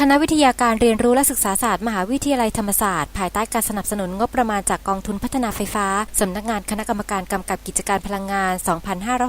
คณะวิทยาการเรียนรู้และศึกษาศาสตร์ มหาวิทยาลัยธรรมศาสตร์ ภายใต้การสนับสนุนงบประมาณจากกองทุนพัฒนาไฟฟ้า สำนักงานคณะกรรมการกำกับกิจการพลังงาน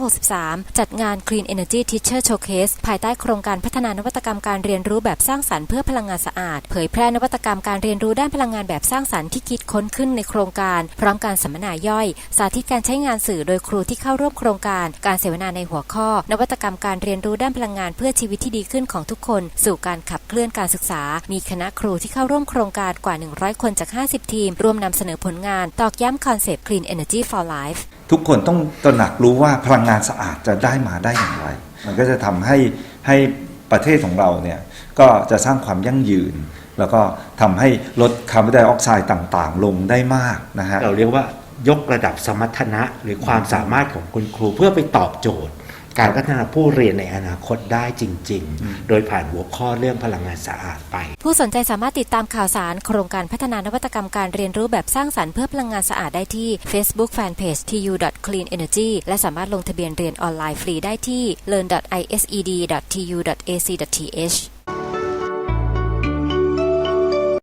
2563 จัดงาน Clean Energy Teacher Showcase ภายใต้โครงการพัฒนานวัตกรรมการเรียนรู้แบบสร้างสรรค์เพื่อพลังงานสะอาด เผยแพร่นวัตกรรมการเรียนรู้ด้านพลังงานแบบสร้างสรรค์ที่คิดค้นขึ้นในโครงการ พร้อมการสัมมนาย่อย สาธิตการใช้งานสื่อโดยครูที่เข้าร่วมโครงการ การเสวนาในหัวข้อ นวัตกรรมการเรียนรู้ด้านพลังงานเพื่อชีวิตที่ดีขึ้นของทุกคน สู่การขับเคลื่อนการศึกษา มีคณะครูที่เข้าร่วมโครงการกว่า 100 คนจาก 50 ทีม ร่วมนำเสนอผลงาน ตอกย้ำคอนเซปต์ Clean Energy for Life ทุกคนต้องตระหนักรู้ว่าพลังงานสะอาดจะได้มาได้อย่างไร มันก็จะทำให้ให้ประเทศของเราเนี่ยก็จะสร้างความยั่งยืน แล้วก็ทำให้ลดคาร์บอนไดออกไซด์ต่างๆ ลงได้มากนะฮะเราเรียกว่ายกระดับสมรรถนะหรือความสามารถของคุณครูเพื่อไปตอบโจทย์ การพัฒนาผู้เรียนในอนาคตได้จริง ๆ โดยผ่านหัวข้อเรื่องพลังงานสะอาดไป ผู้สนใจสามารถติดตามข่าวสาร โครงการพัฒนานวัตกรรมการเรียนรู้แบบสร้างสรรค์เพื่อพลังงานสะอาดได้ที่ Facebook Fanpage tu.cleanenergy และสามารถลงทะเบียนเรียนออนไลน์ฟรีได้ที่ learn.ised.tu.ac.th